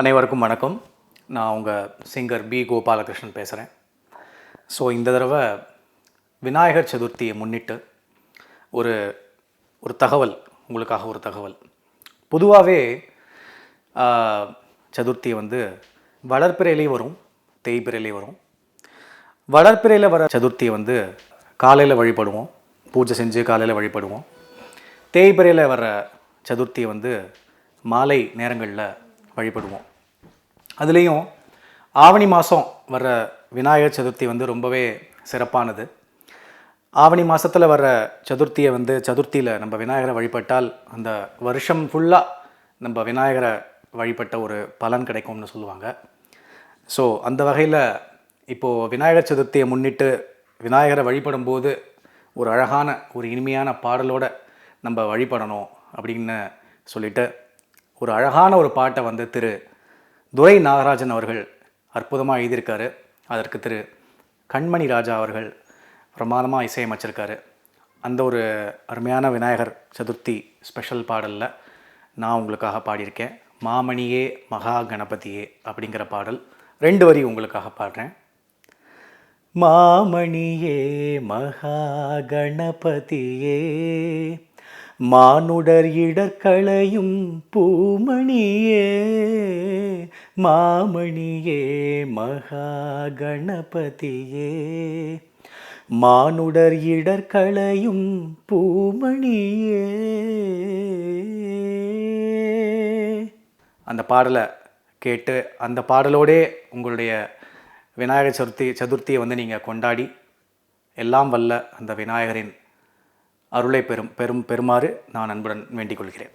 அனைவருக்கும் வணக்கம். நான் உங்கள் சிங்கர் பி. கோபாலகிருஷ்ணன் பேசுகிறேன் ஸோ இந்த தடவை விநாயகர் சதுர்த்தியை முன்னிட்டு ஒரு ஒரு தகவல் உங்களுக்காக ஒரு தகவல். பொதுவாகவே சதுர்த்தி வந்து வளர்ப்பிறையிலையும் வரும் தேய்பிறையிலே வரும். வளர்ப்பிறையில் வர சதுர்த்தியை வந்து காலையில் வழிபடுவோம் பூஜை செஞ்சு காலையில் வழிபடுவோம். தேய்பிறையில் வர சதுர்த்தியை வந்து மாலை நேரங்களில் வழிபடுவோம். அதுலேயும் ஆவணி மாதம் வர்ற விநாயகர் சதுர்த்தி வந்து ரொம்பவே சிறப்பானது. ஆவணி மாதத்தில் வர்ற சதுர்த்தியை வந்து சதுர்த்தியில் நம்ம விநாயகரை வழிபட்டால் அந்த வருஷம் ஃபுல்லாக நம்ம விநாயகரை வழிபட்ட ஒரு பலன் கிடைக்கும்னு சொல்லுவாங்க. ஸோ அந்த வகையில் இப்போது விநாயகர் சதுர்த்தியை முன்னிட்டு விநாயகரை வழிபடும்போது ஒரு அழகான ஒரு இனிமையான பாடலோடு நம்ம வழிபடணும் அப்படின்னு சொல்லிவிட்டு ஒரு அழகான ஒரு பாட்டை வந்து திரு துரை நாகராஜன் அவர்கள் அற்புதமாக எழுதியிருக்காரு. அதற்கு திரு கண்மணி ராஜா அவர்கள் பிரமாதமாக இசையமைச்சிருக்காரு. அந்த ஒரு அருமையான விநாயகர் சதுர்த்தி ஸ்பெஷல் பாடலில் நான் உங்களுக்காக பாடியிருக்கேன். மாமணியே மகா கணபதியே அப்படிங்கிற பாடல். ரெண்டு வரி உங்களுக்காக பாடுறேன். மாமணியே மகா கணபதியே மானுடர் இடர்களையும் பூமணியே மாமணியே மகா கணபதியே மானுடர் இடர்களையும் பூமணியே. அந்த பாடலை கேட்டு அந்த பாடலோடே உங்களுடைய விநாயகர் சதுர்த்தி சதுர்த்தியை வந்து நீங்கள் கொண்டாடி எல்லாம் வல்ல அந்த விநாயகரின் அருளை பெறும் பெரும் பெறுமாறு நான் அன்புடன் வேண்டிக் கொள்கிறேன்.